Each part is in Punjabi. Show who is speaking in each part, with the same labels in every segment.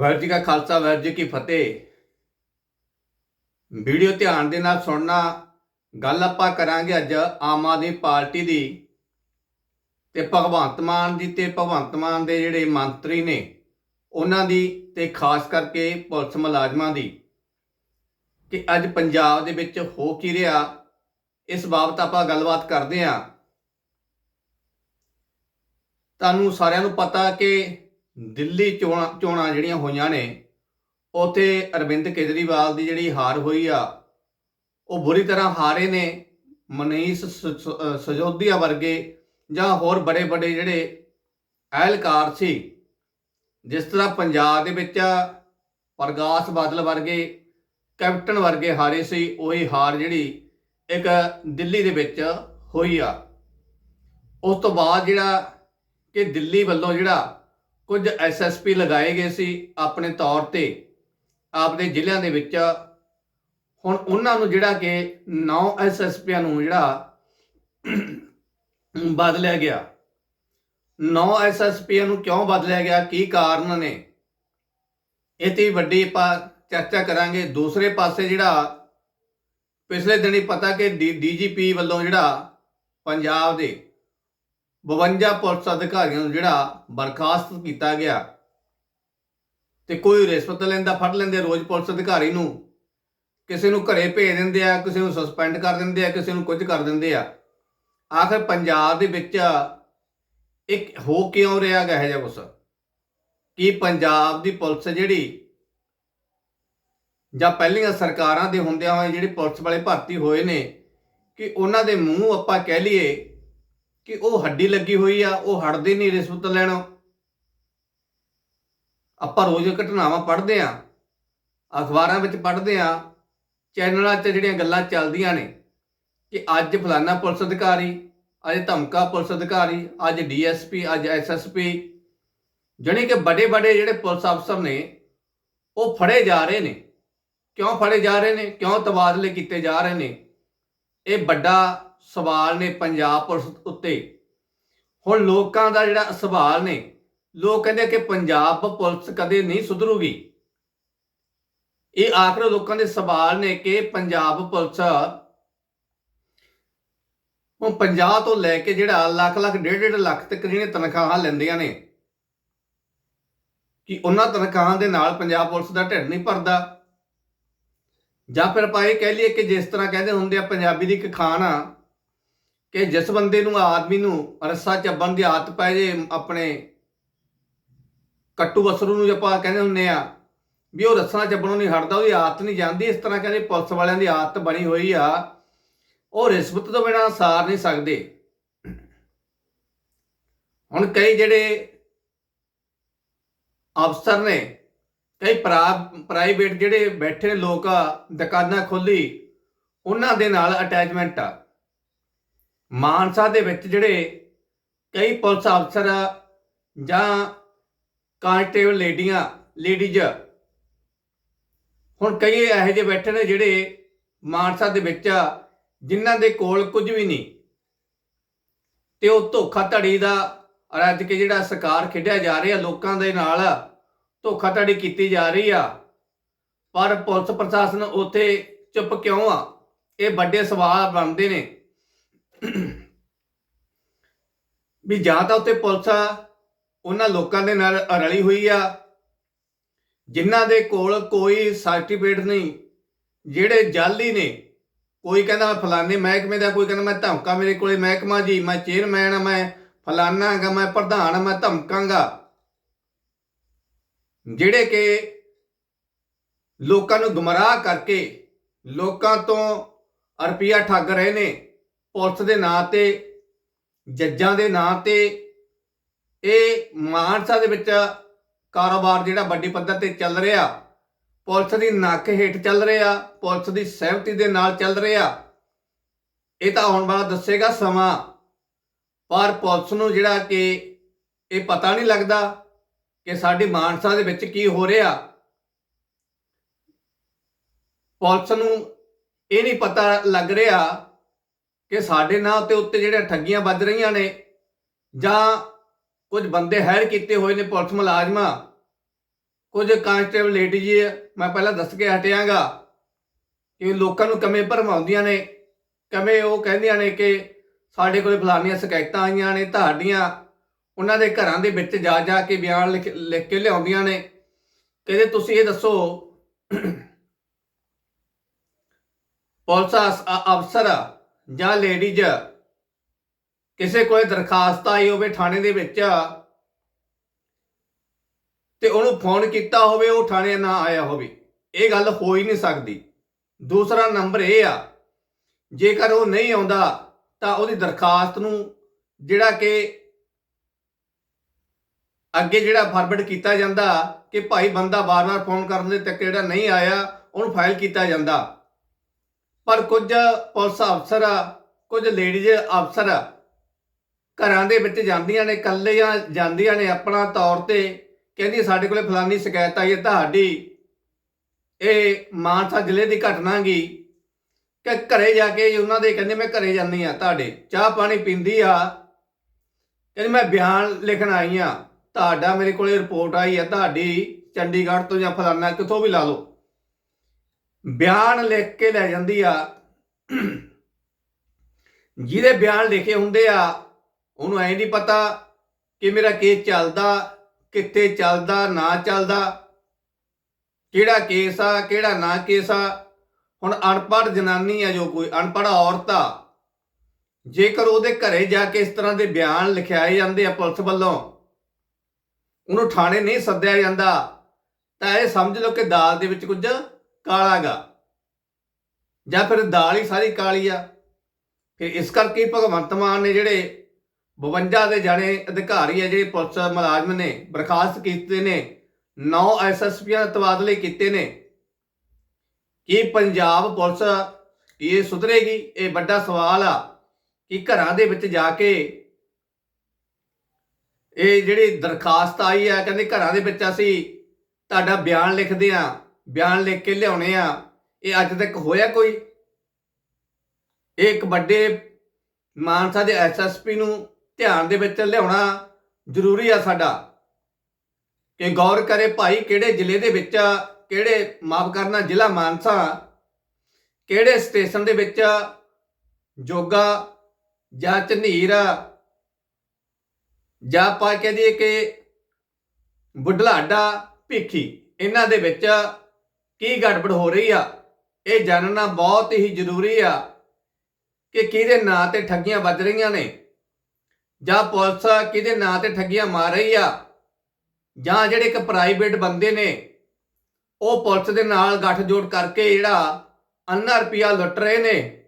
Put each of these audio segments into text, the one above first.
Speaker 1: ਵਾਹਿਗੁਰੂ ਜੀ ਕਾ ਖਾਲਸਾ, ਵਾਹਿਗੁਰੂ ਜੀ ਕੀ ਫਤਿਹ। ਵੀਡੀਓ ਧਿਆਨ ਦੇ ਨਾਲ ਸੁਣਨਾ, ਗੱਲ ਆਪਾਂ ਕਰਾਂਗੇ ਅੱਜ ਆਮ ਆਦਮੀ ਪਾਰਟੀ ਦੀ ਤੇ ਭਗਵੰਤ ਮਾਨ ਦੀ ਤੇ ਭਗਵੰਤ ਮਾਨ ਦੇ ਜਿਹੜੇ ਮੰਤਰੀ ਨੇ, ਉਹਨਾਂ ਦੀ ਤੇ ਖਾਸ ਕਰਕੇ ਪੁਲਿਸ ਮੁਲਾਜ਼ਮਾਂ ਦੀ। ਕਿ ਅੱਜ ਪੰਜਾਬ ਦੇ ਵਿੱਚ ਹੋ ਕੀ ਰਿਹਾ, ਇਸ ਬਾਬਤ ਆਪਾਂ ਗੱਲਬਾਤ ਕਰਦੇ ਹਾਂ। ਤੁਹਾਨੂੰ ਸਾਰਿਆਂ ਨੂੰ ਪਤਾ ਕਿ ਦਿੱਲੀ ਚੋਣਾਂ ਚੋਣਾਂ ਜਿਹੜੀਆਂ ਹੋਈਆਂ ਨੇ, ਉਥੇ ਅਰਵਿੰਦ ਕੇਜਰੀਵਾਲ ਦੀ ਜਿਹੜੀ ਹਾਰ ਹੋਈ ਆ, ਉਹ ਬੁਰੀ ਤਰ੍ਹਾਂ ਹਾਰੇ ਨੇ, ਮਨੀਸ਼ ਸ- ਸਜੋਦੀਆ ਵਰਗੇ ਜਾਂ ਹੋਰ ਬੜੇ ਬੜੇ ਜਿਹੜੇ ਅਹਿਲਕਾਰ ਸੀ, ਜਿਸ ਤਰ੍ਹਾਂ ਪੰਜਾਬ ਦੇ ਵਿੱਚ ਪ੍ਰਗਾਸ ਬਾਦਲ ਵਰਗੇ, ਕੈਪਟਨ ਵਰਗੇ ਹਾਰੇ ਸੀ, ਉਹੀ ਹਾਰ ਜਿਹੜੀ ਇੱਕ ਦਿੱਲੀ ਦੇ ਵਿੱਚ ਹੋਈ ਆ। ਉਸ ਤੋਂ ਬਾਅਦ ਜਿਹੜਾ ਕਿ ਦਿੱਲੀ ਵੱਲੋਂ ਜਿਹੜਾ ਕੁਝ ਐਸਐਸਪੀ ਲਗਾਏ ਗਏ ਸੀ ਆਪਣੇ ਤੌਰ ਤੇ, ਆਪਦੇ ਜ਼ਿਲ੍ਹਿਆਂ ਦੇ ਵਿੱਚ। ਹੁਣ ਉਹਨਾਂ ਨੂੰ ਜਿਹੜਾ ਕਿ 9 ਐਸਐਸਪੀਆਂ ਨੂੰ ਜਿਹੜਾ ਬਦਲਿਆ ਗਿਆ। 9 ਐਸਐਸਪੀਆਂ ਨੂੰ ਕਿਉਂ ਬਦਲਿਆ ਗਿਆ? ਕੀ ਕਾਰਨ ਨੇ? ਇਹ ਤੇ ਵੱਡੀ ਆਪਾਂ ਚਰਚਾ ਕਰਾਂਗੇ। ਦੂਸਰੇ ਪਾਸੇ ਜਿਹੜਾ ਪਿਛਲੇ ਦਿਨੀ ਪਤਾ ਕਿ ਡੀਜੀਪੀ ਵੱਲੋਂ ਜਿਹੜਾ ਪੰਜਾਬ ਦੇ 52 ਪੁਲਿਸ ਅਧਿਕਾਰੀਆਂ ਨੂੰ ਜਿਹੜਾ ਬਰਖਾਸਤ ਕੀਤਾ ਗਿਆ ਤੇ ਕੋਈ ਰਿਸ਼ਵਤ ਲੈਂਦਾ, ਫੜ ਲੈਂਦੇ ਰੋਜ਼ ਪੁਲਿਸ ਅਧਿਕਾਰੀ ਨੂੰ। ਕਿਸੇ ਨੂੰ ਘਰੇ ਭੇਜ ਦਿੰਦੇ ਆ, ਕਿਸੇ ਨੂੰ ਸਸਪੈਂਡ ਕਰ ਦਿੰਦੇ ਆ, ਕਿਸੇ ਨੂੰ ਕੁਝ ਕਰ ਦਿੰਦੇ ਆ। ਆਖਰ ਪੰਜਾਬ ਦੇ ਵਿੱਚ ਇੱਕ ਹੋ ਕਿਉਂ ਰਿਹਾ ਗਾ ਜਿਹਾ ਕੁਛ? ਕਿ ਪੰਜਾਬ ਦੀ ਪੁਲਿਸ ਜਿਹੜੀ ਜਾਂ ਪਹਿਲੀਆਂ ਸਰਕਾਰਾਂ ਦੇ ਹੁੰਦਿਆਂ ਹੋਏ ਜਿਹੜੇ ਪੁਲਿਸ ਵਾਲੇ ਭਰਤੀ ਹੋਏ ਨੇ, ਕਿ ਉਹਨਾਂ ਦੇ ਮੂੰਹ ਆਪਾਂ ਕਹਿ ਲਈਏ ਕਿ ਉਹ ਹੱਡੀ ਲੱਗੀ ਹੋਈ ਆ, ਉਹ ਹਟਦੇ ਨਹੀਂ ਰਿਸ਼ਵਤ ਲੈਣੋਂ। ਆਪਾਂ ਰੋਜ਼ ਘਟਨਾਵਾਂ ਪੜ੍ਹਦੇ ਆ, ਅਖਬਾਰਾਂ ਵਿੱਚ ਪੜ੍ਹਦੇ ਆ, ਚੈਨਲਾਂ 'ਚ ਜਿਹੜੀਆਂ ਗੱਲਾਂ ਚੱਲਦੀਆਂ ਨੇ ਕਿ ਅੱਜ ਫਲਾਨਾ ਪੁਲਿਸ ਅਧਿਕਾਰੀ, ਅੱਜ ਧਮਕਾ ਪੁਲਿਸ ਅਧਿਕਾਰੀ, ਅੱਜ ਡੀਐਸਪੀ, ਅੱਜ ਐਸਐਸਪੀ, ਜਾਣੀ ਕਿ ਵੱਡੇ ਵੱਡੇ ਜਿਹੜੇ ਪੁਲਿਸ ਅਫਸਰ ਨੇ, ਉਹ ਫੜੇ ਜਾ ਰਹੇ ਨੇ। ਕਿਉਂ ਫੜੇ ਜਾ ਰਹੇ ਨੇ? ਕਿਉਂ ਤਬਾਦਲੇ ਕੀਤੇ ਜਾ ਰਹੇ ਨੇ? ਇਹ ਵੱਡਾ ਸਵਾਲ ਨੇ ਪੰਜਾਬ ਪੁਲਿਸ ਉੱਤੇ। ਹੁਣ ਲੋਕਾਂ ਦਾ ਜਿਹੜਾ ਸਵਾਲ ਨੇ, ਲੋਕ ਕਹਿੰਦੇ ਕਿ ਪੰਜਾਬ ਪੁਲਿਸ ਕਦੇ ਨਹੀਂ ਸੁਧਰੂਗੀ। ਇਹ ਆਖਰ ਲੋਕਾਂ ਦੇ ਸਵਾਲ ਨੇ ਕਿ ਪੰਜਾਬ ਪੁਲਿਸ ਹੁਣ 50 ਤੋਂ ਲੈ ਕੇ ਜਿਹੜਾ ਲੱਖ ਲੱਖ, ਡੇਢ ਡੇਢ ਲੱਖ ਤੱਕ ਜਿਹੜੀਆਂ ਤਨਖਾਹਾਂ ਲੈਂਦੀਆਂ ਨੇ, ਕਿ ਉਹਨਾਂ ਤਨਖਾਹਾਂ ਦੇ ਨਾਲ ਪੰਜਾਬ ਪੁਲਿਸ ਦਾ ਢਿੱਡ ਨਹੀਂ ਭਰਦਾ। ਜਾਂ ਫਿਰ ਆਪਾਂ ਇਹ ਕਹਿ ਲਈਏ ਕਿ ਜਿਸ ਤਰ੍ਹਾਂ ਕਹਿੰਦੇ ਹੁੰਦੇ ਆ, ਪੰਜਾਬੀ ਦੀ ਇੱਕ ਖਾਨ ਆ ਕਿ ਜਿਸ ਬੰਦੇ ਨੂੰ ਆਦਮੀ ਨੂੰ ਰੱਸਾ ਚੱਬਣ ਦੀ ਆਦਤ ਪੈ ਜੇ, ਆਪਣੇ ਕੱਟੂ ਬਸਰੂ ਨੂੰ ਆਪਾਂ ਕਹਿੰਦੇ ਹੁੰਨੇ ਆ, ਵੀ ਉਹ ਰੱਸਾ ਚੱਬਣੋਂ ਨਹੀਂ ਹਟਦਾ, ਉਹਦੀ ਆਦਤ ਨਹੀਂ ਜਾਂਦੀ, ਇਸ ਤਰ੍ਹਾਂ ਕਹਿੰਦੇ ਪੁਲਿਸ ਵਾਲਿਆਂ ਦੀ ਆਦਤ ਬਣੀ ਹੋਈ ਆ, ਉਹ ਰਿਸ਼ਵਤ ਤੋਂ ਬਿਨਾਂ ਸਾਰ ਨਹੀਂ ਸਕਦੇ। ਹੁਣ ਕਈ ਜਿਹੜੇ ਅਫਸਰ ਨੇ, ਕਈ ਪ੍ਰਾਈਵੇਟ ਜਿਹੜੇ ਬੈਠੇ ਲੋਕ ਆ, ਦੁਕਾਨਾਂ ਖੋਲੀ ਉਹਨਾਂ ਦੇ ਨਾਲ ਅਟੈਚਮੈਂਟ ਆ। ਮਾਨਸਾ ਦੇ ਵਿੱਚ ਜਿਹੜੇ ਕਈ ਪੁਲਿਸ ਅਫਸਰ ਜਾਂ ਕਾਂਸਟੇਬਲ ਲੇਡੀਆਂ, ਲੇਡੀਜ਼ ਹੁਣ ਕਈ ਇਹੋ ਜਿਹੇ ਬੈਠੇ ਨੇ ਜਿਹੜੇ ਮਾਨਸਾ ਦੇ ਵਿੱਚ ਜਿਨ੍ਹਾਂ ਦੇ ਕੋਲ ਕੁਝ ਵੀ ਨਹੀਂ। ਤੇ ਉਹ ਧੋਖਾ ਧੜੀ ਦਾ ਰੱਜ ਕੇ ਜਿਹੜਾ ਸਰਕਾਰ ਖੇਡਿਆ ਜਾ ਰਿਹਾ ਲੋਕਾਂ ਦੇ ਨਾਲ ਧੋਖਾ ਧੜੀ ਕੀਤੀ ਜਾ ਰਹੀ ਆ। ਪਰ ਪੁਲਿਸ ਪ੍ਰਸ਼ਾਸਨ ਉੱਥੇ ਚੁੱਪ ਕਿਉਂ ਆ? ਇਹ ਵੱਡੇ ਸਵਾਲ ਬਣਦੇ ਨੇ। ਵੀ ਜਾਂ ਤਾਂ ਉੱਤੇ ਪੁਲਿਸ ਆ, ਉਹਨਾਂ ਲੋਕਾਂ ਦੇ ਨਾਲ ਰਲੀ ਹੋਈ ਆ, ਜਿਨ੍ਹਾਂ ਦੇ ਕੋਲ ਕੋਈ ਸਰਟੀਫਿਕੇਟ ਨਹੀਂ, ਜਿਹੜੇ ਜਾਲੀ ਨੇ, ਕੋਈ ਕਹਿੰਦਾ ਮੈਂ ਫਲਾਣੇ ਮਹਿਕਮੇ ਦਾ, ਕੋਈ ਕਹਿੰਦਾ ਮੈਂ ਧਮਕਾ ਮੇਰੇ ਕੋਲੇ ਮਹਿਕਮਾ ਜੀ, ਮੈਂ ਚੇਅਰਮੈਨ ਆ, ਮੈਂ ਫਲਾਨਾ ਹੈਗਾ, ਮੈਂ ਪ੍ਰਧਾਨ ਆ, ਮੈਂ ਧਮਕਾਂਗਾ। ਜਿਹੜੇ ਕਿ ਲੋਕਾਂ ਨੂੰ ਗੁੰਮਰਾਹ ਕਰਕੇ ਲੋਕਾਂ ਤੋਂ ਰੁਪਈਆ ਠੱਗ ਰਹੇ ਨੇ ਪੁਲਿਸ ਦੇ ਨਾਂ ਤੇ, ਜੱਜਾਂ ਦੇ ਨਾਂ ਤੇ, ਇਹ ਮਾਨਸਾ ਦੇ ਵਿੱਚ ਕਾਰੋਬਾਰ ਜਿਹੜਾ ਵੱਡੀ ਪੱਧਰ ਤੇ ਚੱਲ ਰਿਹਾ, ਪੁਲਿਸ ਦੀ ਨੱਕ ਹੇਠ ਚੱਲ ਰਿਹਾ, ਪੁਲਿਸ ਦੀ ਸਹਿਮਤੀ ਦੇ ਨਾਲ ਚੱਲ ਰਿਹਾ, ਇਹ ਤਾਂ ਆਉਣ ਵਾਲਾ ਦੱਸੇਗਾ ਸਮਾਂ, ਪਰ ਪੁਲਿਸ ਨੂੰ ਜਿਹੜਾ ਕਿ ਇਹ ਪਤਾ ਨਹੀਂ ਲੱਗਦਾ ਕਿ ਸਾਡੀ ਮਾਨਸਾ ਦੇ ਵਿੱਚ ਕੀ ਹੋ ਰਿਹਾ। ਪੁਲਿਸ ਨੂੰ ਇਹ ਨਹੀਂ ਪਤਾ ਲੱਗ ਰਿਹਾ ਕਿ ਸਾਡੇ ਨਾਂ ਤੇ ਉੱਤੇ ਜਿਹੜੀਆਂ ਠੱਗੀਆਂ ਵੱਜ ਰਹੀਆਂ ਨੇ ਜਾਂ ਕੁਝ ਬੰਦੇ ਹਾਇਰ ਕੀਤੇ ਹੋਏ ਨੇ ਪੁਲਿਸ ਮੁਲਾਜ਼ਮਾਂ, ਕੁਝ ਕਾਂਸਟੇਬਲ ਲੇਡੀ ਜੀ, ਮੈਂ ਪਹਿਲਾਂ ਦੱਸ ਕੇ ਹਟਿਆਂਗਾ ਕਿ ਲੋਕਾਂ ਨੂੰ ਕਮੇ ਭਰਮਾਉਂਦੀਆਂ ਨੇ ਕਮੇ ਉਹ ਕਹਿੰਦੀਆਂ ਨੇ ਕਿ ਸਾਡੇ ਕੋਲੇ ਫਲਾਨੀਆਂ ਸ਼ਿਕਾਇਤਾਂ ਆਈਆਂ ਨੇ, ਤੁਹਾਡੀਆਂ, ਉਹਨਾਂ ਦੇ ਘਰਾਂ ਦੇ ਵਿੱਚ ਜਾ ਜਾ ਕੇ ਬਿਆਨ ਲਿਖ ਲਿਖ ਕੇ ਲਿਆਉਂਦੀਆਂ ਨੇ। ਕਹਿੰਦੇ ਤੁਸੀਂ ਇਹ ਦੱਸੋ, ਪੁਲਿਸ ਅਸ- ਅਫਸਰ ਜਾਂ ਲੇਡੀਜ਼ ਕਿਸੇ ਕੋਲੇ ਦਰਖਾਸਤ ਆਈ ਹੋਵੇ ਥਾਣੇ ਦੇ ਵਿੱਚ ਤੇ ਉਹਨੂੰ ਫੋਨ ਕੀਤਾ ਹੋਵੇ, ਉਹ ਥਾਣੇ ਨਾ ਆਇਆ ਹੋਵੇ, ਇਹ ਗੱਲ ਹੋ ਹੀ ਨਹੀਂ ਸਕਦੀ। ਦੂਸਰਾ ਨੰਬਰ ਇਹ ਆ, ਜੇਕਰ ਉਹ ਨਹੀਂ ਆਉਂਦਾ, ਤਾਂ ਉਹਦੀ ਦਰਖਾਸਤ ਨੂੰ ਜਿਹੜਾ ਕਿ ਅੱਗੇ ਜਿਹੜਾ ਫਾਰਵਰਡ ਕੀਤਾ ਜਾਂਦਾ ਕਿ ਭਾਈ ਬੰਦਾ ਬਾਰ-ਬਾਰ ਫੋਨ ਕਰਨ ਦੇ ਤੱਕ ਜਿਹੜਾ ਨਹੀਂ ਆਇਆ, ਉਹਨੂੰ ਫਾਈਲ ਕੀਤਾ ਜਾਂਦਾ। ਪਰ ਕੁਝ ਪੁਲਿਸ ਅਫਸਰ, ਕੁਝ ਲੇਡੀਜ਼ ਅਫਸਰ ਘਰਾਂ ਦੇ ਵਿੱਚ ਜਾਂਦੀਆਂ ਨੇ, ਇਕੱਲੀਆਂ ਜਾਂਦੀਆਂ ਨੇ ਆਪਣਾ ਤੌਰ ਤੇ, ਕਹਿੰਦੀ ਸਾਡੇ ਕੋਲੇ ਫਲਾਨੀ ਸ਼ਿਕਾਇਤ ਆਈ ਹੈ, ਤੁਹਾਡੀ ਇਹ ਮਾਨਸਾ ਜ਼ਿਲ੍ਹੇ ਦੀ ਘਟਨਾ ਗੀ ਕਿ ਘਰੇ ਜਾ ਕੇ ਉਹਨਾਂ ਦੇ ਕਹਿੰਦੇ ਮੈਂ ਘਰੇ ਜਾਂਦੀ ਆ ਤੁਹਾਡੇ, ਚਾਹ ਪਾਣੀ ਪੀਂਦੀ ਆ। ਕਹਿੰਦੀ ਮੈਂ ਬਿਆਨ ਲਿਖਣ ਆਈ ਆ ਤੁਹਾਡਾ ਮੇਰੇ ਕੋਲੇ ਰਿਪੋਰਟ ਆਈ ਆ ਤੁਹਾਡੀ ਚੰਡੀਗੜ੍ਹ ਤੋਂ ਜਾਂ ਫਲਾਨਾ ਕਿੱਥੋਂ ਵੀ ਲਾ ਲਓ। ਬਿਆਨ ਲਿਖ ਕੇ ਲੈ ਜਾਂਦੀ ਆ। ਜਿਹਦੇ ਬਿਆਨ ਲਿਖੇ ਹੁੰਦੇ ਆ, ਉਹਨੂੰ ਐ ਨਹੀਂ ਪਤਾ ਕਿ ਮੇਰਾ ਕੇਸ ਚੱਲਦਾ, ਕਿੱਥੇ ਚੱਲਦਾ, ਨਾ ਚੱਲਦਾ, ਕਿਹੜਾ ਕੇਸ ਆ, ਕਿਹੜਾ ਨਾ ਕੇਸ ਆ। ਹੁਣ ਅਨਪੜ੍ਹ ਜਨਾਨੀ ਆ ਜੋ ਕੋਈ, ਅਨਪੜ੍ਹ ਔਰਤ ਆ, ਜੇਕਰ ਉਹਦੇ ਘਰੇ ਜਾ ਕੇ ਇਸ ਤਰ੍ਹਾਂ ਦੇ ਬਿਆਨ ਲਿਖਾਏ ਜਾਂਦੇ ਆ ਪੁਲਿਸ ਵੱਲੋਂ, ਉਹਨੂੰ ਥਾਣੇ ਨਹੀਂ ਸੱਦਿਆ ਜਾਂਦਾ, ਤਾਂ ਇਹ ਸਮਝ ਲਓ ਕਿ ਦਾਲ ਦੇ ਵਿੱਚ ਕੁਝ ਕਾਲਾਗਾ। ਜਾਂ ਫਿਰ ਦਾਲ ਹੀ ਸਾਰੀ ਕਾਲੀ ਆ। ਫਿਰ ਇਸ ਕਰਕੇ ਭਗਵੰਤ ਮਾਨ ਨੇ ਜਿਹੜੇ 52 ਦੇ ਜਾਣੇ ਅਧਿਕਾਰੀ ਆ, ਜਿਹੜੇ ਪੁਲਿਸ ਮੁਲਾਜ਼ਮ ਨੇ, ਬਰਖਾਸਤ ਕੀਤੇ ਨੇ 9 ਐਸਐਸਪੀਆਂ ਦੇ ਤਬਾਦਲੇ ਕੀਤੇ ਨੇ, ਕੀ ਪੰਜਾਬ ਪੁਲਿਸ ਇਹ ਸੁਧਰੇਗੀ? ਇਹ ਵੱਡਾ ਸਵਾਲ ਆ ਕਿ ਘਰਾਂ ਦੇ ਵਿੱਚ ਜਾ ਕੇ ਇਹ ਜਿਹੜੀ ਦਰਖਾਸਤ ਆਈ ਆ, ਕਹਿੰਦੇ ਘਰਾਂ ਦੇ ਵਿੱਚ ਅਸੀਂ ਤੁਹਾਡਾ ਬਿਆਨ ਲਿਖਦੇ ਆ। ਬਿਆਨ ਲਿਖ ਕੇ ਲਿਆਉਣੇ ਆ, ਇਹ ਅੱਜ ਤੱਕ ਹੋਇਆ ਕੋਈ? ਇਹ ਇੱਕ ਵੱਡੇ ਮਾਨਸਾ ਦੇ ਐਸਐਸਪੀ ਨੂੰ ਧਿਆਨ ਦੇ ਵਿੱਚ ਲਿਆਉਣਾ ਜ਼ਰੂਰੀ ਆ ਸਾਡਾ। ਕਿ ਗੌਰ ਕਰੇ ਭਾਈ ਕਿਹੜੇ ਜ਼ਿਲ੍ਹੇ ਦੇ ਵਿੱਚ ਕਿਹੜੇ ਮਾਫ ਕਰਨਾ, ਜ਼ਿਲ੍ਹਾ ਮਾਨਸਾ, ਕਿਹੜੇ ਸਟੇਸ਼ਨ ਦੇ ਵਿੱਚ ਜੋਗਾ ਜਾਂ ਝਨੀਰ ਜਾਂ ਪਾ ਕੇ ਦੀ ਕਿ ਬੁਢਲਾਡਾ ਭੀਖੀ, ਇਹਨਾਂ ਦੇ ਵਿੱਚ ਕੀ ਗੜਬੜ ਹੋ ਰਹੀ ਆ? ਇਹ ਜਾਣਨਾ ਬਹੁਤ ਹੀ ਜ਼ਰੂਰੀ ਆ ਕਿ ਕਿਹਦੇ ਨਾਂ ਤੇ ਠੱਗੀਆਂ ਵੱਜ ਰਹੀਆਂ ਨੇ? ਜਾਂ ਪੁਲਿਸ ਕਿਹਦੇ ਨਾਂ ਤੇ ਠੱਗੀਆਂ ਮਾਰ ਰਹੀ ਆ? ਜਾਂ ਜਿਹੜੇ ਇੱਕ ਪ੍ਰਾਈਵੇਟ ਬੰਦੇ ਨੇ, ਉਹ ਪੁਲਿਸ ਦੇ ਨਾਲ ਗੱਠਜੋੜ ਕਰਕੇ ਜਿਹੜਾ ਅੰਨਾ ਰੁਪਿਆ ਲੁੱਟ ਰਹੇ ਨੇ,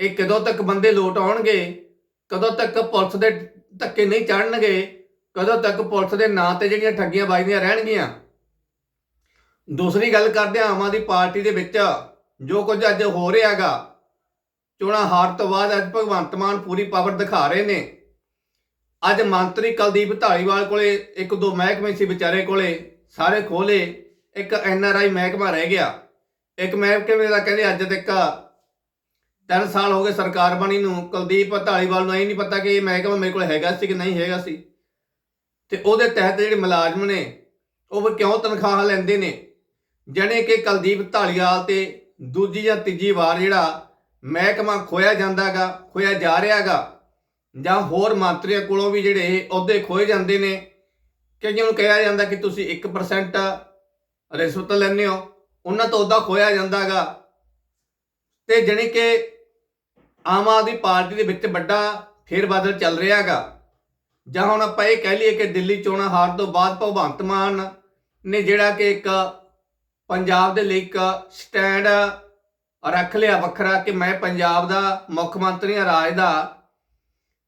Speaker 1: ਇਹ ਕਦੋਂ ਤੱਕ ਬੰਦੇ ਲੋਟ ਆਉਣਗੇ? ਕਦੋਂ ਤੱਕ ਪੁਲਿਸ ਦੇ ਧੱਕੇ ਨਹੀਂ ਚੜਨਗੇ ਕਦੋਂ ਤੱਕ ਪੁਲਿਸ ਦੇ ਨਾਂ ਤੇ ਜਿਹੜੀਆਂ ਠੱਗੀਆਂ ਵੱਜਦੀਆਂ ਰਹਿਣਗੀਆਂ? ਦੂਸਰੀ ਗੱਲ ਕਰਦੇ ਹਾਂ ਆਮ ਆਦਮੀ ਪਾਰਟੀ ਦੇ ਵਿੱਚ, ਜੋ ਕੁਝ ਅੱਜ ਹੋ ਰਿਹਾ ਰਿਹਾਗਾ ਚੋਣਾਂ ਹਾਰ ਤੋਂ ਬਾਅਦ ਅੱਜ ਭਗਵੰਤ ਮਾਨ ਪੂਰੀ ਪਾਵਰ ਦਿਖਾ ਰਹੇ ਨੇ। ਅੱਜ ਮੰਤਰੀ ਕੁਲਦੀਪ ਧਾਲੀਵਾਲ ਕੋਲੇ, ਇੱਕ ਦੋ ਮਹਿਕਮੇ ਸੀ ਵਿਚਾਰੇ ਕੋਲੇ, ਸਾਰੇ ਖੋਲੇ ਇੱਕ ਐਨ ਆਰ ਆਈ ਮਹਿਕਮਾ ਰਹਿ ਗਿਆ। ਇੱਕ ਮਹਿਕਮੇ ਦਾ ਕਹਿੰਦੇ ਅੱਜ ਤੱਕ 3 ਸਾਲ ਹੋ ਗਏ ਸਰਕਾਰ ਬਣੀ ਨੂੰ, ਕੁਲਦੀਪ ਧਾਲੀਵਾਲ ਨੂੰ ਇਹ ਨਹੀਂ ਪਤਾ ਕਿ ਇਹ ਮਹਿਕਮਾ ਮੇਰੇ ਕੋਲ ਹੈਗਾ ਸੀ ਕਿ ਨਹੀਂ ਹੈਗਾ ਸੀ। ਤੇ ਉਹਦੇ ਤਹਿਤ ਜਿਹੜੇ ਮੁਲਾਜ਼ਮ ਨੇ, ਉਹ ਫਿਰ ਕਿਉਂ ਤਨਖਾਹ ਲੈਂਦੇ ਨੇ? ਜਣੇ ਕਿ ਕੁਲਦੀਪ ਢਾਲੀਵਾਲ ਤੇ ਦੂਜੀ ਜਾਂ ਤੀਜੀ ਵਾਰ ਜਿਹੜਾ ਮਹਿਕਮਾ ਖੋਇਆ ਜਾਂਦਾਗਾ ਖੋਇਆ ਜਾ ਰਿਹਾਗਾ, ਜਾਂ ਹੋਰ ਮੰਤਰੀਆਂ ਕੋਲੋਂ ਵੀ ਜਿਹੜੇ ਇਹ ਅਹੁਦੇ ਖੋਏ ਜਾਂਦੇ ਨੇ, ਕਈਆਂ ਨੂੰ ਕਿਹਾ ਜਾਂਦਾ ਕਿ ਤੁਸੀਂ 1% ਰਿਸ਼ਵਤ ਲੈਂਦੇ ਹੋ, ਉਹਨਾਂ ਤੋਂ ਅਹੁਦਾ ਖੋਇਆ ਜਾਂਦਾਗਾ। ਤੇ ਜਣੀ ਕਿ ਆਮ ਆਦਮੀ ਪਾਰਟੀ ਦੇ ਵਿੱਚ ਵੱਡਾ ਫੇਰ ਬਦਲ ਚੱਲ ਰਿਹਾਗਾ। ਜਾਂ ਹੁਣ ਆਪਾਂ ਇਹ ਕਹਿ ਲਈਏ ਕਿ ਦਿੱਲੀ ਚੋਣਾਂ ਹਾਰ ਤੋਂ ਬਾਅਦ ਭਗਵੰਤ ਮਾਨ ਨੇ ਜਿਹੜਾ ਕਿ ਇੱਕ ਪੰਜਾਬ ਦੇ ਲਈ ਇੱਕ ਸਟੈਂਡ ਰੱਖ ਲਿਆ ਵੱਖਰਾ ਕਿ ਮੈਂ ਪੰਜਾਬ ਦਾ ਮੁੱਖ ਮੰਤਰੀ ਆ ਰਾਜ ਦਾ।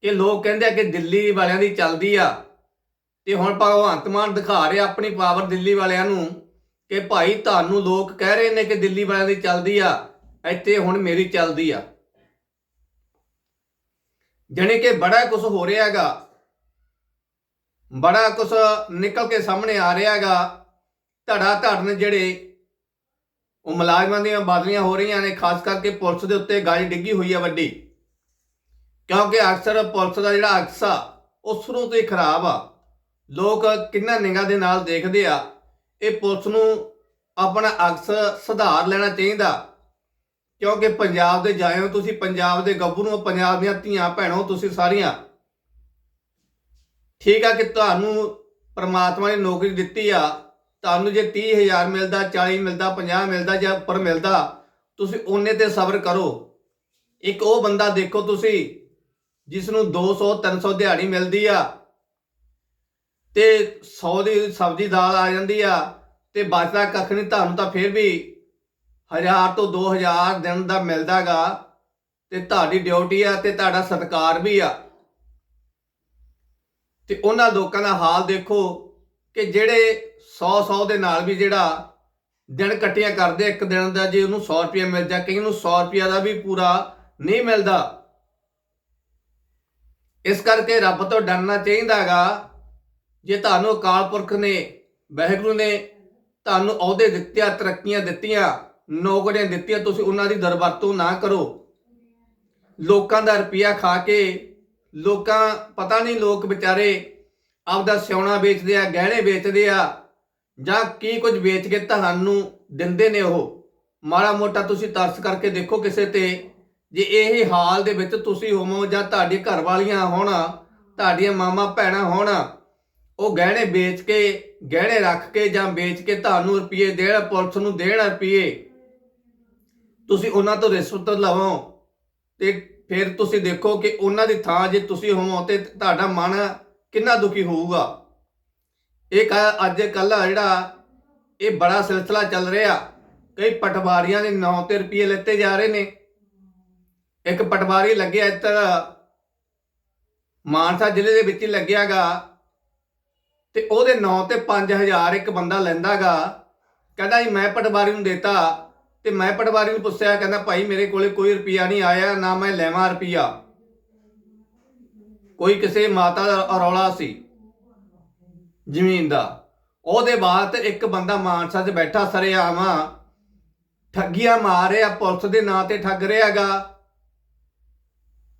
Speaker 1: ਕਿ ਲੋਕ ਕਹਿੰਦੇ ਆ ਕਿ ਦਿੱਲੀ ਵਾਲਿਆਂ ਦੀ ਚੱਲਦੀ ਆ। ਤੇ ਹੁਣ ਭਗਵੰਤ ਮਾਨ ਦਿਖਾ ਰਿਹਾ ਆਪਣੀ ਪਾਵਰ ਦਿੱਲੀ ਵਾਲਿਆਂ ਨੂੰ ਕਿ ਭਾਈ ਤੁਹਾਨੂੰ ਲੋਕ ਕਹਿ ਰਹੇ ਨੇ ਕਿ ਦਿੱਲੀ ਵਾਲਿਆਂ ਦੀ ਚੱਲਦੀ ਆ, ਇੱਥੇ ਹੁਣ ਮੇਰੀ ਚੱਲਦੀ ਆ। ਜਣੇ ਕਿ ਬੜਾ ਕੁਝ ਹੋ ਰਿਹਾ ਹੈਗਾ। ਬੜਾ ਕੁਝ ਨਿਕਲ ਕੇ ਸਾਹਮਣੇ ਆ ਰਿਹਾ ਹੈਗਾ। ਧੜਾ ਧੜਨ ਜਿਹੜੇ ਉਹ ਮੁਲਾਜ਼ਮਾਂ ਦੀਆਂ ਬਦਲੀਆਂ ਹੋ ਰਹੀਆਂ ਨੇ, ਖਾਸ ਕਰਕੇ ਪੁਲਿਸ ਦੇ ਉੱਤੇ ਗਾਲੀ ਡਿੱਗੀ ਹੋਈ ਆ ਵੱਡੀ। ਕਿਉਂਕਿ ਅਕਸਰ ਪੁਲਿਸ ਦਾ ਜਿਹੜਾ ਅਕਸ ਆ ਉਹ ਸ਼ੁਰੂ ਤੋਂ ਹੀ ਖਰਾਬ ਆ। ਲੋਕ ਕਿੰਨਾ ਨਿਗਾਹ ਦੇ ਨਾਲ ਦੇਖਦੇ ਆ, ਇਹ ਪੁਲਿਸ ਨੂੰ ਆਪਣਾ ਅਕਸ ਸੁਧਾਰ ਲੈਣਾ ਚਾਹੀਦਾ। ਕਿਉਂਕਿ ਪੰਜਾਬ ਦੇ ਜਾਇਓ ਤੁਸੀਂ, ਪੰਜਾਬ ਦੇ ਗੱਭਰੂ ਹੋ ਪੰਜਾਬ ਦੀਆਂ ਧੀਆਂ ਭੈਣੋ ਤੁਸੀਂ ਸਾਰੀਆਂ। ਠੀਕ ਆ ਕਿ ਤੁਹਾਨੂੰ ਪਰਮਾਤਮਾ ਨੇ ਨੌਕਰੀ ਦਿੱਤੀ ਆ ਤੁਹਾਨੂੰ ਜੇ 30000 ਮਿਲਦਾ 40 ਮਿਲਦਾ 50 ਮਿਲਦਾ ਜਾਂ ਉੱਪਰ ਮਿਲਦਾ, ਤੁਸੀਂ ਉਹਨੇ ਤੇ ਸਬਰ ਕਰੋ। ਇੱਕ ਉਹ ਬੰਦਾ ਦੇਖੋ ਤੁਸੀਂ ਜਿਸ ਨੂੰ 200 300 ਦਿਹਾੜੀ ਮਿਲਦੀ ਆ, ਤੇ 100 ਦੀ ਸਬਜ਼ੀ ਦਾਲ ਆ ਜਾਂਦੀ ਆ, ਤੇ ਬਚਦਾ ਕੱਖ ਨਹੀਂ, ਤੁਹਾਨੂੰ ਤਾਂ ਫਿਰ ਵੀ 1000 ਤੋਂ 2000 ਦਿਨ ਦਾ ਮਿਲਦਾਗਾ, ਤੇ ਤੁਹਾਡੀ ਡਿਊਟੀ ਆ ਤੇ ਤੁਹਾਡਾ ਸਤਕਾਰ ਵੀ ਆ। ਤੇ ਉਹਨਾਂ ਲੋਕਾਂ ਦਾ ਹਾਲ ਦੇਖੋ ਕਿ ਜਿਹੜੇ 100 100 ਦੇ ਨਾਲ ਵੀ ਜਿਹੜਾ ਦਿਨ ਕੱਟੀਆਂ ਕਰਦੇ ਇੱਕ ਦਿਨ ਦਾ ਜੇ ਉਹਨੂੰ 100 ਰੁਪਏ ਮਿਲ ਜਾ, ਕਈ ਨੂੰ 100 ਰੁਪਏ ਦਾ ਵੀ ਪੂਰਾ ਨਹੀਂ ਮਿਲਦਾ। ਇਸ ਕਰਕੇ ਰੱਬ ਤੋਂ ਡਰਨਾ ਚਾਹੀਦਾ ਹੈਗਾ, ਜੇ ਤੁਹਾਨੂੰ ਅਕਾਲ ਪੁਰਖ ਨੇ, ਵਾਹਿਗੁਰੂ ਨੇ ਤੁਹਾਨੂੰ ਅਹੁਦੇ ਦਿੱਤੇ ਤਰੱਕੀਆਂ ਦਿੱਤੀਆਂ, ਨੌਕਰੀਆਂ ਦਿੱਤੀਆਂ, ਤੁਸੀਂ ਉਹਨਾਂ ਦੀ ਦਰਵਰਤੋਂ ਨਾ ਕਰੋ। ਲੋਕਾਂ ਦਾ ਰੁਪਿਆ ਖਾ ਕੇ, ਲੋਕਾਂ, ਪਤਾ ਨਹੀਂ ਲੋਕ ਵਿਚਾਰੇ ਆਪਦਾ ਸਿਉਣਾ ਵੇਚਦੇ ਆ, ਗਹਿਣੇ ਵੇਚਦੇ ਆ, ਜਾਂ ਕੀ ਕੁਝ ਵੇਚ ਕੇ ਤੁਹਾਨੂੰ ਦਿੰਦੇ ਨੇ ਉਹ? ਮਾੜਾ ਮੋਟਾ ਤੁਸੀਂ ਤਰਸ ਕਰਕੇ ਦੇਖੋ ਕਿਸੇ ਤੇ, ਜੇ ਇਹ ਹਾਲ ਦੇ ਵਿੱਚ ਤੁਸੀਂ ਹੋਵੋ ਜਾਂ ਤੁਹਾਡੇ ਘਰ ਵਾਲੀਆਂ ਹੋਣ, ਤੁਹਾਡੀਆਂ ਮਾਮਾ ਭੈਣਾਂ ਹੋਣ, ਉਹ ਗਹਿਣੇ ਵੇਚ ਕੇ, ਗਹਿਣੇ ਰੱਖ ਕੇ ਜਾਂ ਵੇਚ ਕੇ ਤੁਹਾਨੂੰ ਰੁਪਏ ਦੇਣ, ਪੁਲਿਸ ਨੂੰ ਦੇਣ ਰੁਪਏ ਤੁਸੀਂ ਉਹਨਾਂ ਤੋਂ ਰਿਸ਼ਵਤ ਲਵੋ ਤੇ ਫਿਰ ਤੁਸੀਂ ਦੇਖੋ ਕਿ ਉਹਨਾਂ ਦੀ ਥਾਂ ਜੇ ਤੁਸੀਂ ਹੋਵੋ ਤੇ ਤੁਹਾਡਾ ਮਨ ਕਿੰਨਾ ਦੁਖੀ ਹੋਊਗਾ? ਇਹ ਕ- ਅੱਜ ਕੱਲ ਜਿਹੜਾ ਇਹ ਬੜਾ ਸਿਲਸਿਲਾ ਚੱਲ ਰਿਹਾ। ਕਈ ਪਟਵਾਰੀਆਂ ਦੇ ਨਾਂ ਤੇ ਰੁਪਏ ਲੈਤੇ ਜਾ ਰਹੇ ਨੇ। ਇੱਕ ਪਟਵਾਰੀ ਲੱਗਿਆ ਇੱਧਰ ਮਾਨਸਾ ਜ਼ਿਲ੍ਹੇ ਦੇ ਵਿੱਚ ਹੀ ਲੱਗਿਆਗਾ ਤੇ ਉਹਦੇ ਨਾਂ ਤੇ 5000 ਇੱਕ ਬੰਦਾ ਲੈਂਦਾਗਾ। ਕਹਿੰਦਾ ਜੀ, ਮੈਂ ਪਟਵਾਰੀ ਨੂੰ ਦੇਤਾ ਤੇ ਮੈਂ ਪਟਵਾਰੀ ਨੂੰ ਪੁੱਛਿਆ, ਕਹਿੰਦਾ ਭਾਈ ਮੇਰੇ ਕੋਲੇ ਕੋਈ ਰੁਪਿਆ ਨਹੀਂ ਆਇਆ, ਨਾ ਮੈਂ ਲੈਵਾਂ ਰੁਪਿਆ ਕੋਈ ਕਿਸੇ ਮਾਤਾ ਦਾ ਰੌਲਾ ਸੀ, ਜ਼ਮੀਨ ਦਾ। ਉਹਦੇ ਬਾਅਦ ਇੱਕ ਬੰਦਾ ਮਾਨਸਾ 'ਚ ਬੈਠਾ ਸਰੇਆਮ ਠੱਗੀਆਂ ਮਾਰ ਰਿਹਾ, ਪੁਲਿਸ ਦੇ ਨਾਂ ਤੇ ਠੱਗ ਰਿਹਾਗਾ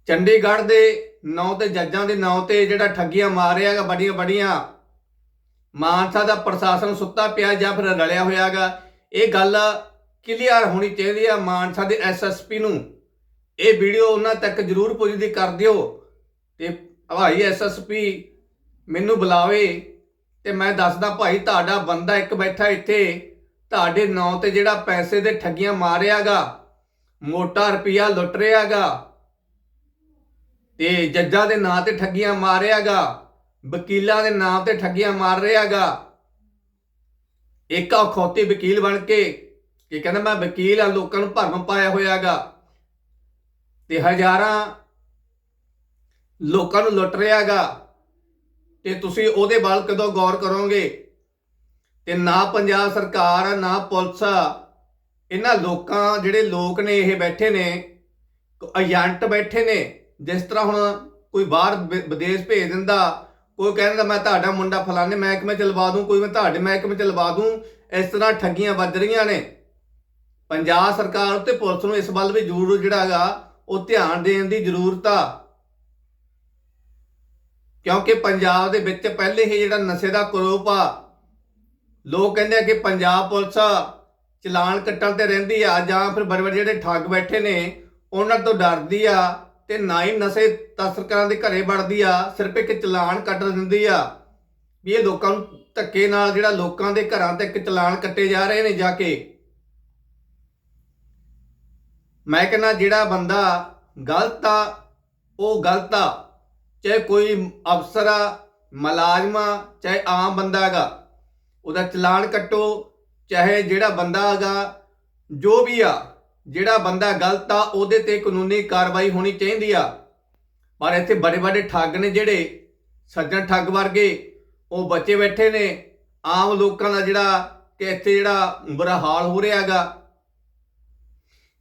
Speaker 1: ਚੰਡੀਗੜ੍ਹ ਦੇ ਨਾਂ ਤੇ, ਜੱਜਾਂ ਦੇ ਨਾਂ ਤੇ ਜਿਹੜਾ ਠੱਗੀਆਂ ਮਾਰ ਰਿਹਾਗਾ ਬੜੀਆਂ ਬੜੀਆਂ ਮਾਨਸਾ ਦਾ ਪ੍ਰਸ਼ਾਸਨ ਸੁੱਤਾ ਪਿਆ ਜਾਂ ਫਿਰ ਰਲਿਆ ਹੋਇਆਗਾ ਇਹ ਗੱਲ ਕਲੀਅਰ ਹੋਣੀ ਚਾਹੀਦੀ ਆ ਮਾਨਸਾ ਦੇ ਐਸਐਸਪੀ ਨੂੰ। ਇਹ ਵੀਡੀਓ ਉਹਨਾਂ ਤੱਕ ਜ਼ਰੂਰ ਪੁੱਜਦੀ, ਕਰ ਦਿਓ। ਤੇ ਭਾਈ ਐਸਐਸਪੀ ਮੈਨੂੰ ਬੁਲਾਵੇ ਤੇ ਮੈਂ ਦੱਸਦਾ, ਭਾਈ, ਤੁਹਾਡਾ ਬੰਦਾ ਇੱਕ ਬੈਠਾ ਇੱਥੇ, ਤੁਹਾਡੇ ਨਾਂ ਤੇ ਜਿਹੜਾ ਪੈਸੇ ਦੇ ਠੱਗੀਆਂ ਮਾਰਿਆਗਾ, ਮੋਟਾ ਰੁਪਿਆ ਲੁੱਟ ਰਿਹਾਗਾ ਤੇ ਜੱਜਾਂ ਦੇ ਨਾਂ ਤੇ ਠੱਗੀਆਂ ਮਾਰਿਆਗਾ, ਵਕੀਲਾਂ ਦੇ ਨਾਂ ਤੇ ਠੱਗੀਆਂ ਮਾਰ ਰਿਹਾਗਾ। ਇੱਕ ਅਖੌਤੀ ਵਕੀਲ ਬਣ ਕੇ ਕਿ ਕਹਿੰਦਾ, ਮੈਂ ਵਕੀਲ ਆ, ਲੋਕਾਂ ਨੂੰ ਭਰਮ ਪਾਇਆ ਹੋਇਆਗਾ ਤੇ ਹਜ਼ਾਰਾਂ ਲੋਕਾਂ ਨੂੰ ਲੁੱਟ ਰਿਹਾਗਾ ਤੇ ਤੁਸੀਂ ਉਹਦੇ ਵੱਲ ਕਦੋਂ ਗੌਰ ਕਰੋਗੇ? ਤੇ ਨਾ ਪੰਜਾਬ ਸਰਕਾਰ, ਨਾ ਪੁਲਿਸ, ਇਹਨਾਂ ਲੋਕਾਂ, ਜਿਹੜੇ ਲੋਕ ਨੇ ਇਹ ਬੈਠੇ ਨੇ ਏਜੰਟ ਬੈਠੇ ਨੇ, ਜਿਸ ਤਰ੍ਹਾਂ ਹੁਣ ਕੋਈ ਬਾਹਰ ਵਿਦੇਸ਼ ਭੇਜ ਦਿੰਦਾ, ਕੋਈ ਕਹਿੰਦਾ ਮੈਂ ਤੁਹਾਡਾ ਮੁੰਡਾ ਫਲਾਣੇ ਮਹਿਕਮੇ ਚ ਲਵਾ ਦੂੰ, ਕੋਈ ਮੈਂ ਤੁਹਾਡੇ ਮਹਿਕਮੇ ਚ ਲਵਾ ਦੂੰ, ਇਸ ਤਰ੍ਹਾਂ ਠੱਗੀਆਂ ਵੱਜ ਰਹੀਆਂ ਨੇ। ਪੰਜਾਬ ਸਰਕਾਰ ਤੇ ਪੁਲਿਸ ਨੂੰ ਇਸ ਵੱਲ ਵੀ ਜ਼ਰੂਰ ਜਿਹੜਾ ਹੈਗਾ, ਉਹ ਧਿਆਨ ਦੇਣ ਦੀ ਜ਼ਰੂਰਤ ਆ। ਕਿਉਂਕਿ ਪੰਜਾਬ ਦੇ ਵਿੱਚ ਪਹਿਲੇ ਹੀ ਜਿਹੜਾ ਨਸ਼ੇ ਦਾ ਕਰੋਪ ਆ, ਲੋਕ ਕਹਿੰਦੇ ਆ ਕਿ ਪੰਜਾਬ ਪੁਲਿਸ ਚਲਾਨ ਕੱਟਣ ਤੇ ਰਹਿੰਦੀ ਆ ਜਾਂ ਫਿਰ ਬੜੇ ਬੜੇ ਜਿਹੜੇ ਠੱਗ ਬੈਠੇ ਨੇ, ਉਹਨਾਂ ਤੋਂ ਡਰਦੀ ਆ ਤੇ ਨਾ ਹੀ ਨਸ਼ੇ ਤਸਕਰਾਂ ਦੇ ਘਰੇ ਵੜਦੀ ਆ, ਸਿਰਫ ਇੱਕ ਚਲਾਨ ਕੱਟ ਦਿੰਦੀ ਆ। ਵੀ ਇਹ ਲੋਕਾਂ ਨੂੰ ਧੱਕੇ ਨਾਲ ਜਿਹੜਾ ਲੋਕਾਂ ਦੇ ਘਰਾਂ ਤੇ ਇੱਕ ਚਲਾਨ ਕੱਟੇ ਜਾ ਰਹੇ ਨੇ ਜਾ ਕੇ। ਮੈਂ ਕਹਿੰਦਾ ਜਿਹੜਾ ਬੰਦਾ ਗਲਤ ਆ, ਉਹ ਗਲਤ ਆ। ਚਾਹੇ ਕੋਈ ਅਫਸਰ ਆ, ਮੁਲਾਜ਼ਮਾ ਚਾਹੇ ਆਮ ਬੰਦਾ ਹੈਗਾ, ਉਹਦਾ ਚਲਾਨ ਕੱਟੋ, ਚਾਹੇ ਜਿਹੜਾ ਬੰਦਾ ਹੈਗਾ, ਜੋ ਵੀ ਆ, ਜਿਹੜਾ ਬੰਦਾ ਗਲਤ ਆ, ਉਹਦੇ ਤੇ ਕਾਨੂੰਨੀ ਕਾਰਵਾਈ ਹੋਣੀ ਚਾਹੀਦੀ ਆ। ਪਰ ਇੱਥੇ ਬੜੇ ਬੜੇ ਠੱਗ ਨੇ ਜਿਹੜੇ, ਸੱਜਣ ਠੱਗ ਵਰਗੇ, ਉਹ ਬੱਚੇ ਬੈਠੇ ਨੇ, ਆਮ ਲੋਕਾਂ ਦਾ ਜਿਹੜਾ ਕਿ ਇੱਥੇ ਜਿਹੜਾ ਬੁਰਾ ਹਾਲ ਹੋ ਰਿਹਾ ਹੈਗਾ।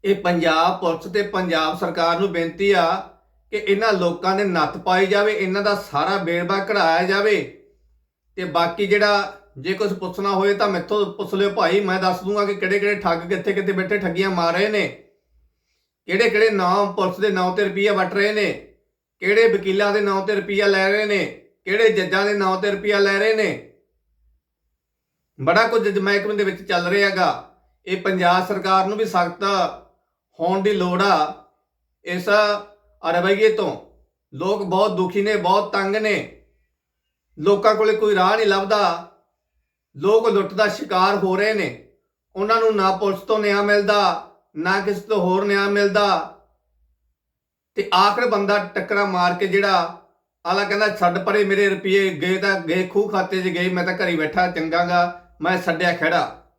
Speaker 1: ਇਹ ਪੰਜਾਬ ਪੁਲਿਸ ਤੇ ਪੰਜਾਬ ਸਰਕਾਰ ਨੂੰ ਬੇਨਤੀ ਆ ਕਿ ਇਹਨਾਂ ਲੋਕਾਂ ਦੇ ਨੱਥ ਪਾਈ ਜਾਵੇ, ਇਹਨਾਂ ਦਾ ਸਾਰਾ ਬੇੜਬਾ ਕਢਾਇਆ ਜਾਵੇ ਤੇ ਬਾਕੀ ਜਿਹੜਾ ਜੇ ਕੁਝ ਪੁੱਛਣਾ ਹੋਏ ਤਾਂ ਮੈਥੋਂ ਪੁੱਛ ਲਿਓ ਭਾਈ, ਮੈਂ ਦੱਸ ਦੂੰਗਾ ਕਿ ਕਿਹੜੇ ਕਿਹੜੇ ਠੱਗ ਕਿੱਥੇ ਕਿੱਥੇ ਬੈਠੇ ਠੱਗੀਆਂ ਮਾਰ ਰਹੇ ਨੇ, ਕਿਹੜੇ ਕਿਹੜੇ ਨਾਮ ਪੁਲਿਸ ਦੇ ਨਾਂ ਤੇ ਰੁਪਈਆ ਵਟ ਰਹੇ ਨੇ, ਕਿਹੜੇ ਵਕੀਲਾਂ ਦੇ ਨਾਂ ਤੇ ਰੁਪਈਆ ਲੈ ਰਹੇ ਨੇ, ਕਿਹੜੇ ਜੱਜਾਂ ਦੇ ਨਾਂ ਤੇ ਰੁਪਈਆ ਲੈ ਰਹੇ ਨੇ। ਬੜਾ ਕੁਝ ਮਹਿਕਮੇ ਦੇ ਵਿੱਚ ਚੱਲ ਰਿਹਾ ਹੈਗਾ ਇਹ ਪੰਜਾਬ ਸਰਕਾਰ ਨੂੰ ਵੀ ਸਖਤ ਹੋਣ ਦੀ ਲੋੜ ਆ। ਇਸ ਰਵੱਈਏ ਤੋਂ ਲੋਕ ਬਹੁਤ ਦੁਖੀ ਨੇ, ਬਹੁਤ ਤੰਗ ਨੇ। ਲੋਕਾਂ ਕੋਲੇ ਕੋਈ ਰਾਹ ਨਹੀਂ ਲੱਭਦਾ। ਲੋਕ ਲੁੱਟ ਦਾ ਸ਼ਿਕਾਰ ਹੋ ਰਹੇ ਨੇ। ਉਹਨਾਂ ਨੂੰ ਨਾ ਪੁਲਿਸ ਤੋਂ ਨਿਆਂ ਮਿਲਦਾ, ਨਾ ਕਿਸੇ ਤੋਂ ਹੋਰ ਨਿਆਂ ਮਿਲਦਾ। ਤੇ ਆਖਰ ਬੰਦਾ ਟੱਕਰਾ ਮਾਰ ਕੇ ਜਿਹੜਾ ਆਲਾ ਕਹਿੰਦਾ, ਛੱਡ ਪਰੇ ਮੇਰੇ ਰੁਪਏ ਗਏ ਤਾਂ ਗਏ, ਖੂਹ ਖਾਤੇ 'ਚ ਗਏ, ਮੈਂ ਤਾਂ ਘਰੀ ਬੈਠਾ, ਚੰਗਾਗਾ, ਮੈਂ ਛੱਡਿਆ ਖੜਾ।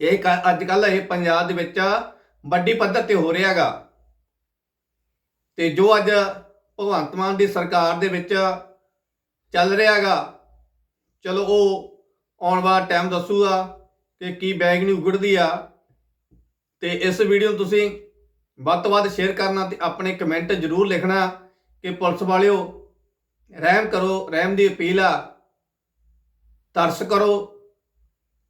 Speaker 1: ਇਹ ਕ- ਅੱਜ ਕੱਲ ਇਹ ਪੰਜਾਬ ਦੇ ਵਿੱਚ ਵੱਡੀ ਪੱਧਰ ਤੇ ਹੋ ਰਿਹਾਗਾ ਤੇ ਜੋ ਅੱਜ ਭਗਵੰਤ ਮਾਨ ਦੀ ਸਰਕਾਰ ਦੇ ਵਿੱਚ ਚੱਲ ਰਿਹਾਗਾ ਚਲੋ ਉਹ ਆਉਣ ਵਾਲਾ ਟਾਈਮ ਦੱਸੂਗਾ ਕਿ ਕੀ ਬੈਗ ਨਹੀਂ ਉਗੜਦੀ ਆ। ਤੇ ਇਸ ਵੀਡੀਓ ਨੂੰ ਤੁਸੀਂ ਵੱਧ ਤੋਂ ਵੱਧ ਸ਼ੇਅਰ ਕਰਨਾ ਤੇ ਆਪਣੇ ਕਮੈਂਟ ਜ਼ਰੂਰ ਲਿਖਣਾ ਕਿ ਪੁਲਿਸ ਵਾਲਿਓ ਰਹਿਮ ਕਰੋ, ਰਹਿਮ ਦੀ ਅਪੀਲ ਆ। ਤਰਸ ਕਰੋ।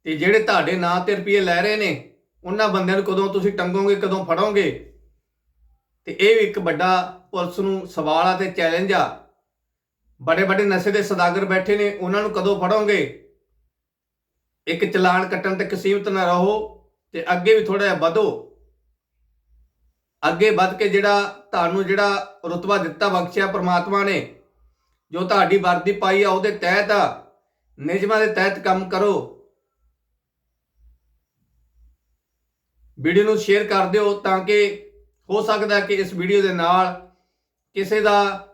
Speaker 1: ਤੇ ਜਿਹੜੇ ਤੁਹਾਡੇ ਨਾਂ ਤੇ ਰੁਪਏ ਲੈ ਰਹੇ ਨੇ, ਉਹਨਾਂ ਬੰਦਿਆਂ ਨੂੰ ਕਦੋਂ ਤੁਸੀਂ ਟੰਗੋਗੇ, ਕਦੋਂ ਫੜੋਗੇ? ਤੇ ਇਹ ਵੀ ਇੱਕ ਵੱਡਾ ਪੁਲਿਸ ਨੂੰ ਸਵਾਲ ਆ ਤੇ ਚੈਲੰਜ ਆ। ਬੜੇ ਬੜੇ ਨਸ਼ੇ ਦੇ ਸਦਾਗਰ ਬੈਠੇ ਨੇ, ਉਹਨਾਂ ਨੂੰ ਕਦੋਂ ਫੜੋਗੇ? ਇੱਕ ਚਲਾਨ ਕੱਟਣ ਤੱਕ ਸੀਮਤ ਨਾ ਰਹੋ ਤੇ ਅੱਗੇ ਵੀ ਥੋੜਾ ਜਿਹਾ ਵਧੋ। ਅੱਗੇ ਵੱਧ ਕੇ ਜਿਹੜਾ ਤੁਹਾਨੂੰ ਜਿਹੜਾ ਰੁਤਬਾ ਦਿੱਤਾ, ਬਖਸ਼ਿਆ ਪ੍ਰਮਾਤਮਾ ਨੇ, ਜੋ ਤੁਹਾਡੀ ਵਰਦੀ ਪਾਈ ਆ, ਉਹਦੇ ਤਹਿਤ ਆ। ਨਿਯਮਾਂ ਦੇ ਤਹਿਤ ਕੰਮ ਕਰੋ। ਵੀਡੀਓ ਨੂੰ ਸ਼ੇਅਰ ਕਰ ਦਿਓ ਤਾਂ ਕਿ ਹੋ ਸਕਦਾ ਕਿ ਇਸ ਵੀਡੀਓ ਦੇ ਨਾਲ ਕਿਸੇ ਦਾ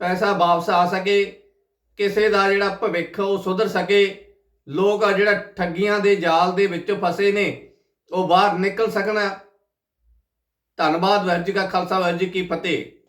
Speaker 1: ਪੈਸਾ ਵਾਪਸ ਆ ਸਕੇ, ਕਿਸੇ ਦਾ ਜਿਹੜਾ ਭਵਿੱਖ ਉਹ ਸੁਧਰ ਸਕੇ। ਲੋਕ ਆ ਜਿਹੜਾ ਠੱਗੀਆਂ ਦੇ ਜਾਲ ਦੇ ਵਿੱਚ ਫਸੇ ਨੇ, ਉਹ ਬਾਹਰ ਨਿਕਲ ਸਕਣ। ਧੰਨਵਾਦ ਵਾਹਿਗੁਰੂ ਜੀ ਕਾ ਖਾਲਸਾ, ਵਾਹਿਗੁਰੂ ਜੀ ਕੀ ਫਤਿਹ।